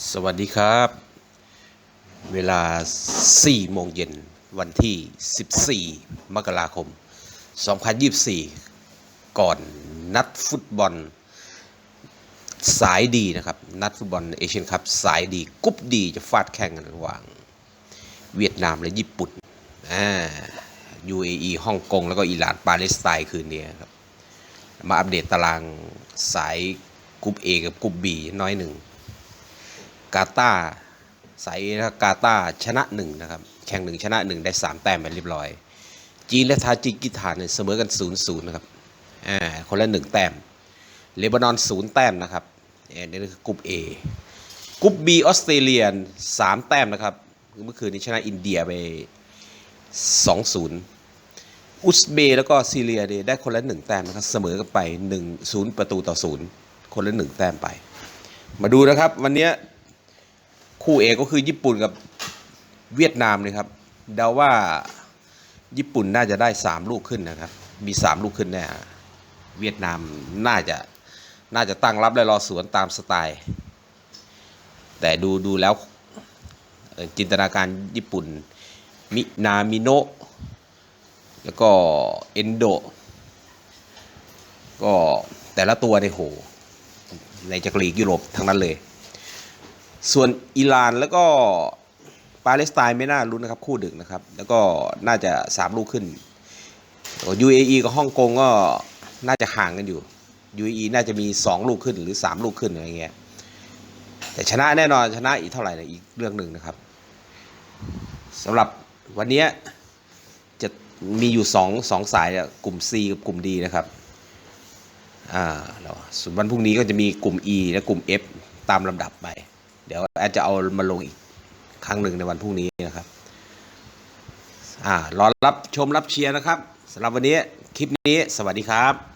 สวัสดีครับ เวลา 4 โมงเย็นวันที่ 14 มกราคม 2024 ก่อนนัดฟุตบอล สายดีนะครับ นัดฟุตบอลเอเชียนคัพสายดีกรุ๊ปดีจะฟาดแข่งกันระหว่าง เวียดนามและญี่ปุ่นอ่า UAE ฮ่องกง แล้วก็อิหร่านปาเลสไตน์คืนนี้ครับ มาอัปเดตตารางสายกรุ๊ป A กับกรุ๊ป B น้อยหนึ่ง กาตาสายนะครับกาตาชนะหนึ่งนะครับแข่งหนึ่งชนะหนึ่งได้สามแต้มไปเรียบร้อย จีนและทาจิกิสถานเนี่ยเสมอกันศูนย์ศูนย์นะครับอ่าคนละหนึ่งแต้มเลบานอนศูนย์แต้มนะครับอันนี้คือกรุ๊ป A กรุ๊ป B ออสเตรเลียสามแต้มนะครับเมื่อคืนนี้ชนะอินเดียไปสองศูนย์อุซเบย์แล้วก็ซีเรียได้คนละหนึ่งแต้มนะครับเสมอกันไปหนึ่งศูนย์ประตูต่อศูนย์คนละหนึ่งแต้มไป มาดูนะครับวันนี้ คู่เอกก็คือญี่ปุ่นกับเวียดนามเลยครับเดาว่าญี่ปุ่นน่าจะได้สามลูกขึ้นนะครับ มีสามลูกขึ้นแน่เวียดนามน่าจะน่าจะตั้งรับและรอสวนตามสไตล์ แต่ดูดูแล้วจินตนาการญี่ปุ่น มินามิโนะแล้วก็เอนโด ก็แต่ละตัวในโห ในจักรียุโรปทั้งนั้นเลย ส่วนอิหร่านแล้วก็ปาเลสไตน์ไม่น่ารุ้นนะครับ คู่ดึกนะครับ แล้วก็น่าจะสามลูกขึ้น UAE กับฮ่องกงก็น่าจะห่างกันอยู่ UAE น่าจะมีสองลูกขึ้นหรือสามลูกขึ้นอะไรเงี้ยแต่ชนะแน่นอนชนะอีกเท่าไหร่เนะอีกเรื่องหนึ่งนะครับสำหรับวันนี้จะมีอยู่สองสองสายกลุ่ม C กับกลุ่ม D นะครับอ่าแล้วส่วนวันพรุ่งนี้ก็จะมีกลุ่ม E และกลุ่ม F ตามลำดับไป ดี๋ยวแอดจะเอามาลงอีกครั้งหนึ่งในวันพรุ่งนี้นะครับ อ่ารอรับชมรับเชียร์นะครับสำหรับวันนี้คลิปนี้สวัสดีครับ